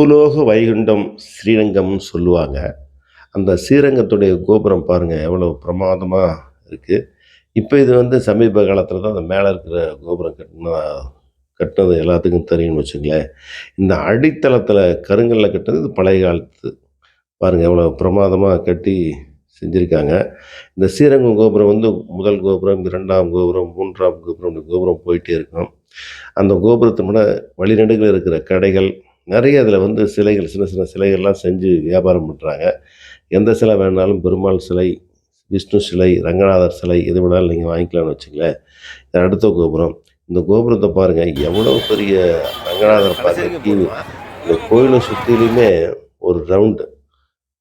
பூலோக வைகுண்டம் ஸ்ரீரங்கம்னு சொல்லுவாங்க. அந்த ஸ்ரீரங்கத்துடைய கோபுரம் பாருங்கள் எவ்வளோ பிரமாதமாக இருக்குது இப்போ இது வந்து சமீப காலத்தில் தான் அந்த மேலே இருக்கிற கோபுரம் கட்டினா கட்டினது எல்லாத்துக்கும் தெரியும்னு வச்சுங்களேன். இந்த அடித்தளத்தில் கருங்கல்ல கட்டினது இது பழைய காலத்து. பாருங்கள் எவ்வளோ பிரமாதமாக கட்டி செஞ்சுருக்காங்க. இந்த ஸ்ரீரங்கம் கோபுரம் வந்து முதல் கோபுரம் இரண்டாம் கோபுரம் மூன்றாம் கோபுரம் கோபுரம் போயிட்டே இருக்கும். அந்த கோபுரத்து முன்ன வழிநடுகில் இருக்கிற கடைகள் நிறைய அதில் வந்து சிலைகள் சின்ன சின்ன சிலைகள்லாம் செஞ்சு வியாபாரம் பண்ணுறாங்க எந்த சிலை வேணாலும் பெருமாள் சிலை விஷ்ணு சிலை ரங்கநாதர் சிலை எது வேணாலும் நீங்கள் வாங்கிக்கலாம்னு வச்சுங்களேன். அடுத்த கோபுரம். இந்த கோபுரத்தை பாருங்கள் எவ்வளோ பெரிய ரங்கநாதர் பாருங்க கீழ் இந்த கோயிலை சுற்றிலுமே ஒரு ரவுண்டு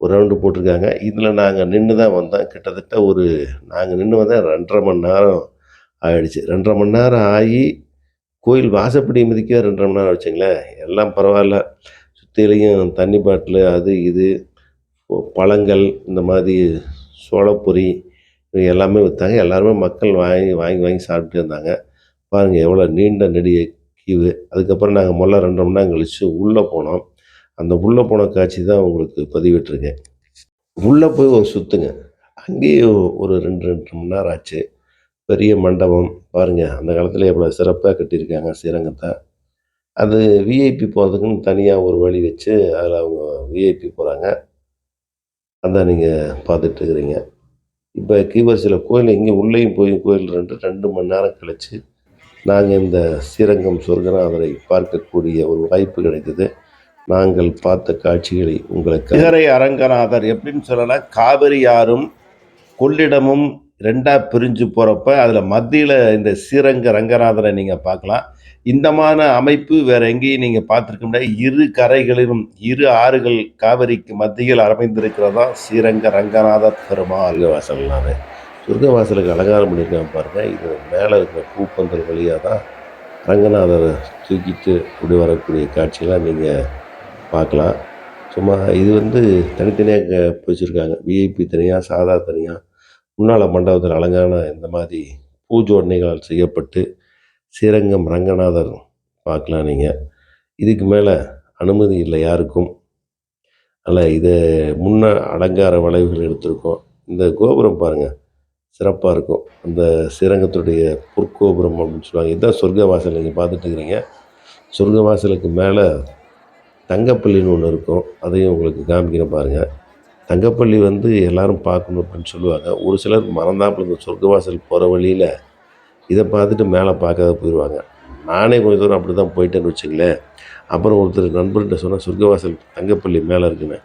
ஒரு ரவுண்டு போட்டிருக்காங்க. இதில் நாங்கள் நின்று தான் வந்தோம். கிட்டத்தட்ட ஒரு நாங்கள் நின்று வந்தால் ரெண்டரை மணி நேரம் ஆயிடுச்சு. ரெண்டரை மணி நேரம் ஆகி கோயில் வாசப்படி மிதிக்க ரெண்டு மணி நேரம் வச்சுங்களேன் எல்லாம் பரவாயில்ல. சுற்றிலையும் தண்ணி பாட்டில் அது இது பழங்கள் இந்த மாதிரி சோளப்பொரி எல்லாமே விற்றாங்க எல்லாருமே மக்கள் வாங்கி வாங்கி வாங்கி சாப்பிட்டு இருந்தாங்க. பாருங்கள் எவ்வளோ நீண்ட நெடிய கீவு. அதுக்கப்புறம் நாங்கள் முதல்ல ரெண்டு மணி நேரம் கழித்து உள்ளே போனோம். அந்த உள்ளே போன காட்சி தான் உங்களுக்கு பதிவிட்டுருக்கேன். உள்ளே போய் ஒரு சுற்றுங்க அங்கேயும் ஒரு ரெண்டு ரெண்டு மணி நேரம் ஆச்சு. பெரிய மண்டபம் பாருங்கள் அந்த காலத்தில் எவ்வளோ சிறப்பாக கட்டியிருக்காங்க ஸ்ரீரங்கத்தை. அது விஐபி போகிறதுக்குன்னு தனியாக ஒரு வழி வச்சு அதில் அவங்க விஐபி போகிறாங்க அதான் நீங்கள் பார்த்துட்டு இருக்கிறீங்க. இப்போ கீவர்சியில் கோயில் இங்கே உள்ளேயும் போய் கோயில் ரெண்டு ரெண்டு மணி நேரம் கழித்து நாங்கள் இந்த ஸ்ரீரங்கம் சொர்க்கநாதரை பார்க்கக்கூடிய ஒரு வாய்ப்பு கிடைக்குது. நாங்கள் பார்த்த காட்சிகளை உங்களுக்கு இதரை அரங்கநாதர் எப்படின்னு சொல்லலாம் காவிரி ஆறும் கொள்ளிடமும் ரெண்டாக பிரிஞ்சு போகிறப்ப அதில் மத்தியில் இந்த ஸ்ரீரங்க ரங்கநாதரை நீங்கள் பார்க்கலாம். இந்த மாதிரி அமைப்பு வேற எங்கேயும் நீங்கள் பார்த்துருக்க முடியாது. இரு கரைகளிலும் இரு ஆறுகள் காவிரிக்கு மத்தியில் அமைந்திருக்கிறதா ஸ்ரீரங்க ரங்கநாத பெருமாள்? வாசல்னாரு சொர்க்கவாசலுக்கு அலங்காரம் பண்ணியிருக்காங்க பாருங்க. இது மேலே இருக்கிற பூப்பந்தல் வழியாக தான் ரங்கநாதரை தூக்கிட்டு இப்படி வரக்கூடிய காட்சியெல்லாம் நீங்கள் பார்க்கலாம். சும்மா இது வந்து தனித்தனியாக வச்சுருக்காங்க. விஐபி தனியாக சாதா தனியாக முன்னால் மண்டபத்தில் அலங்கான இந்த மாதிரி பூஜோடனைகளால் செய்யப்பட்டு ஸ்ரீரங்கம் ரங்கநாதர் பார்க்கலாம் நீங்கள் இதுக்கு மேலே அனுமதி இல்லை யாருக்கும். அதில் இதை முன்ன அலங்கார வளைவுகள் எடுத்திருக்கோம். இந்த கோபுரம் பாருங்கள் சிறப்பாக இருக்கும். அந்த ஸ்ரீரங்கத்துடைய பொற்கோபுரம் அப்படின்னு சொல்லுவாங்க. இதுதான் சொர்க்கவாசல் நீங்கள் பார்த்துட்டு இருக்கிறீங்க. சொர்க்கவாசலுக்கு மேலே தங்கப்பள்ளின்னு ஒன்று இருக்கும். அதையும் உங்களுக்கு காமிக்கிறேன் பாருங்கள் தங்கப்பள்ளி வந்து எல்லாரும் பார்க்கணும் அப்படின்னு சொல்லுவாங்க. ஒரு சிலர் மறந்தாப்புல இந்த சொர்க்கவாசல் போகிற வழியில் இதை பார்த்துட்டு மேலே பார்க்காத போயிடுவாங்க நானே கொஞ்சம் தூரம் அப்படி தான் போயிட்டேன்னு வச்சுங்களேன் அப்புறம் ஒருத்தர் நண்பர்கிட்ட சொன்னால் சொர்க்கவாசல் தங்கப்பள்ளி மேலே இருக்குன்னு.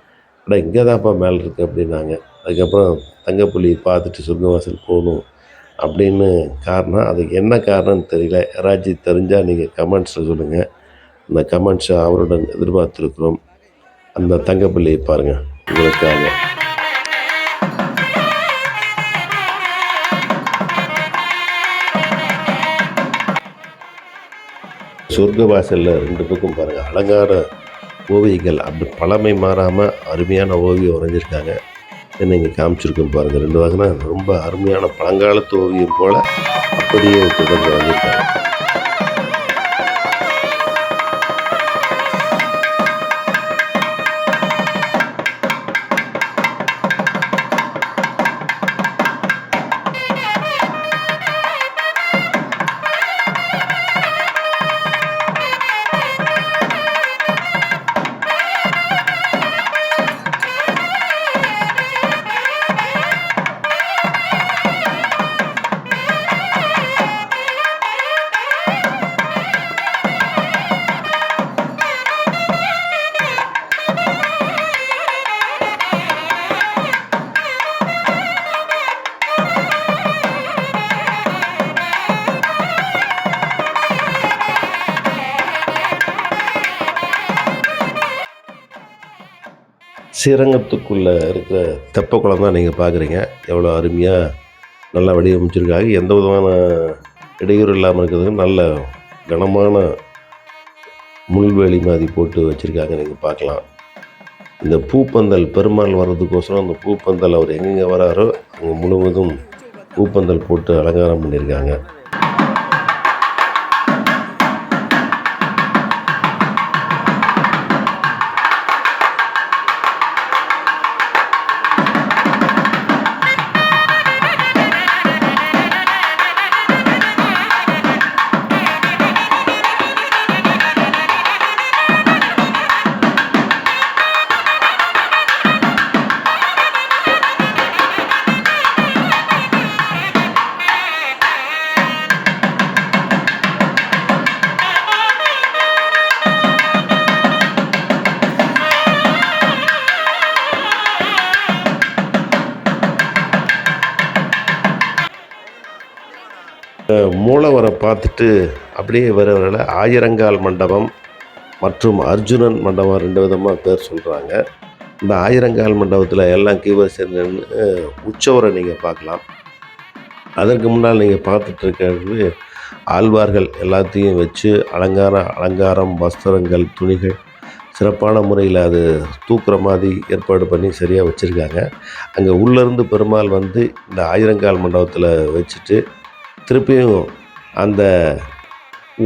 ஆனால் இங்கே தான்ப்பா மேலே இருக்குது அப்படின்னாங்க. அதுக்கப்புறம் தங்கப்பள்ளி பார்த்துட்டு சொர்க்கவாசல் போகணும் அப்படின்னு காரணம் அதுக்கு என்ன காரணம்னு தெரியல. யாராச்சும் தெரிஞ்சால் நீங்கள் கமெண்ட்ஸில் சொல்லுங்கள் அந்த கமெண்ட்ஸை அவருடன் எதிர்பார்த்துருக்குறோம். அந்த தங்கப்பள்ளியை பாருங்கள் உங்களுக்காக. சொர்க்க வாசலில் ரெண்டு பக்கம் பாருங்கள் அலங்கார ஓவியங்கள். அப்படி பழமை மாறாமல் அருமையான ஓவியம் வரைஞ்சிருக்காங்க. என்ன இங்கே காமிச்சிருக்கோம் பாருங்கள் ரெண்டு வகைனா ரொம்ப அருமையான பழங்காலத்து ஓவியம் போல் அப்படியே தொடர்ந்து வரைஞ்சிருக்காங்க. ஸ்ரீரங்கத்துக்குள்ளே இருக்கிற தெப்பக்குளம் தான் நீங்கள் பார்க்குறீங்க எவ்வளோ அருமையாக நல்லா வடிவமைச்சிருக்காங்க. எந்த விதமான இடையூறு இல்லாமல் இருக்கிறதுக்கு நல்ல கனமான முள்வேலி மாதிரி போட்டு வச்சுருக்காங்க. நீங்கள் பார்க்கலாம். இந்த பூப்பந்தல் பெருமாள் வர்றதுக்கோசரம் அந்த பூப்பந்தல் அவர் எங்கெங்கே வராரோ அங்கே முழுவதும் பூப்பந்தல் போட்டு அலங்காரம் பண்ணியிருக்காங்க மூலவரை பார்த்துட்டு அப்படியே வரவரில் ஆயிரங்கால் மண்டபம் மற்றும் அர்ஜுனன் மண்டபம் ரெண்டு விதமாக பேர் சொல்கிறாங்க இந்த ஆயிரங்கால் மண்டபத்தில் எல்லாம் கீவர் சேர்ந்து உற்சவரை நீங்கள் பார்க்கலாம். அதற்கு முன்னால் நீங்கள் பார்த்துட்டு இருக்கிறது ஆழ்வார்கள் எல்லாத்தையும் வச்சு அலங்காரம் அலங்காரம் வஸ்திரங்கள் துணிகள் சிறப்பான முறையில் அது தூக்குற மாதிரி ஏற்பாடு பண்ணி சரியாக வச்சுருக்காங்க. அங்கே உள்ளேருந்து பெருமாள் வந்து இந்த ஆயிரங்கால் மண்டபத்தில் வச்சுட்டு திருப்பியும் அந்த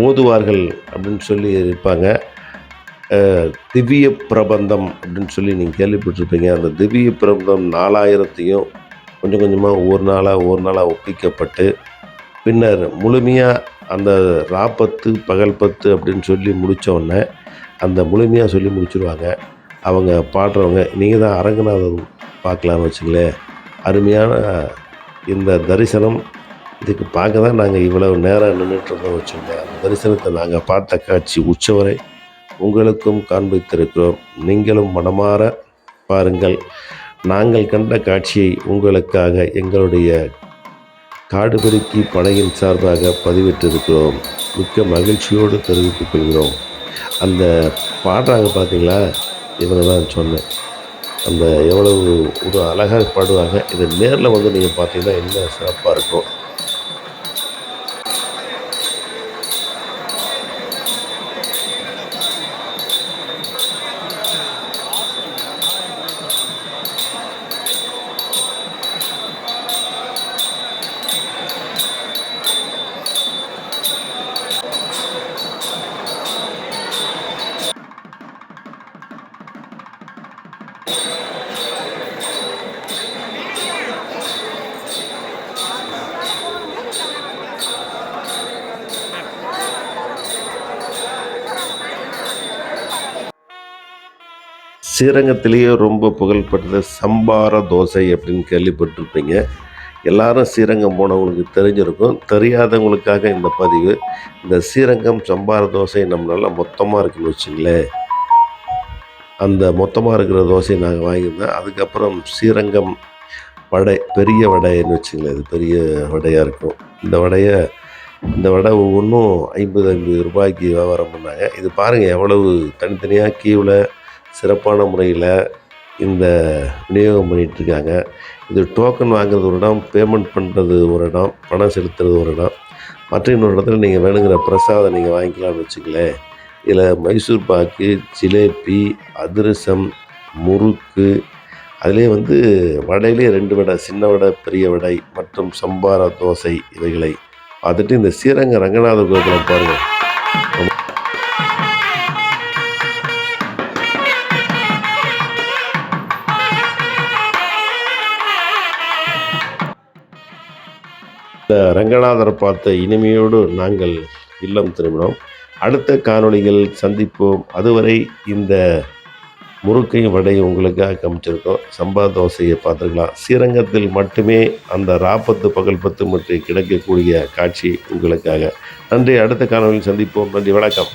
ஓதுவார்கள் அப்படின்னு சொல்லி இருப்பாங்க. திவ்ய பிரபந்தம் அப்படின்னு சொல்லி நீங்கள் கேள்விப்பட்டிருப்பீங்க. அந்த திவ்ய பிரபந்தம் நாலாயிரத்தையும் கொஞ்சம் கொஞ்சமாக ஒவ்வொரு நாளாக ஒவ்வொரு நாளாக ஒப்பிக்கப்பட்டு பின்னர் முழுமையாக அந்த ராப்பத்து பகல் பத்து அப்படின்னு சொல்லி முடித்தோடனே அந்த முழுமையாக சொல்லி முடிச்சுருவாங்க. அவங்க பாடுறவங்க நீங்கள் தான் அரங்கநாதன் பார்க்கலான்னு வச்சுங்களேன் அருமையான இந்த தரிசனம் இதுக்கு பார்க்க தான் நாங்கள் இவ்வளவு நேரம் நின்றுட்டு இருந்தோம் அந்த தரிசனத்தை நாங்கள் பார்த்த காட்சி உச்சவரை உங்களுக்கும் காண்பித்திருக்கிறோம். நீங்களும் மனமாற பாருங்கள். நாங்கள் கண்ட காட்சியை உங்களுக்காக எங்களுடைய காடுபெருக்கி படையின் சார்பாக பதிவிட்டிருக்கிறோம். மிக்க மகிழ்ச்சியோடு தெரிவித்துக் கொள்கிறோம். அந்த பாடுறாங்க பார்த்தீங்களா? இவங்க தான் சொன்னேன். அந்த எவ்வளவு ஒரு அழகாக பாடுவாங்க. இதை நேரில் வந்து நீங்கள் பார்த்தீங்கன்னா என்ன சிறப்பாக இருக்கும். ஸ்ரீரங்கத்திலேயே ரொம்ப புகழ்பெற்றது சம்பார தோசை அப்படின்னு கேள்விப்பட்டிருப்பீங்க. எல்லாரும் ஸ்ரீரங்கம் போனவங்களுக்கு தெரிஞ்சிருக்கும். தெரியாதவங்களுக்காக இந்த பதிவு. இந்த ஸ்ரீரங்கம் சம்பார தோசை நம்மளால் மொத்தமாக இருக்குன்னு வச்சுங்களேன். அந்த மொத்தமாக இருக்கிற தோசையை நாங்கள் வாங்கியிருந்தோம். அதுக்கப்புறம் ஸ்ரீரங்கம் வடை பெரிய வடைன்னு வச்சுங்களேன். இது பெரிய வடையாக இருக்கும். இந்த வடையை இந்த வடை ஒவ்வொன்றும் ஐம்பது ஐம்பது ரூபாய்க்கு வியாபாரம் பண்ணாங்க. இது பாருங்கள் எவ்வளவு தனித்தனியாக கீவில் சிறப்பான முறையில் இந்த விநியோகம் பண்ணிகிட்டு இருக்காங்க இது டோக்கன் வாங்குறது ஒரு இடம் பேமெண்ட் பண்ணுறது ஒரு இடம் பணம் செலுத்துறது ஒரு இடம். மற்ற இன்னொரு இடத்துல நீங்கள் வேணுங்கிற பிரசாதம் நீங்கள் வாங்கிக்கலாம்னு வச்சுங்களேன் இதில் மைசூர் பாக்கு ஜிலேபி அதிரசம் முறுக்கு அதிலே வந்து வடையிலே ரெண்டு வடை சின்ன வடை பெரிய வடை மற்றும் சம்பார தோசை இவைகளை பார்த்துட்டு இந்த ஸ்ரீரங்க ரங்கநாதர் கோபுரம் பாருங்கள் ரங்கநாதரை பார்த்த இனிமையோடு நாங்கள் இல்லம் திரும்பினோம். அடுத்த காணொளிகள் சந்திப்போம். அதுவரை இந்த முறுக்கையும் வடையும் உங்களுக்காக காமிச்சிருக்கோம் சம்பா தோசையை பார்த்துக்கலாம் ஸ்ரீரங்கத்தில் மட்டுமே அந்த ராப்பத்து பகல் பத்து மட்டும் கிடைக்கக்கூடிய காட்சி உங்களுக்காக. நன்றி. அடுத்த காணொளியில் சந்திப்போம். நன்றி. வணக்கம்.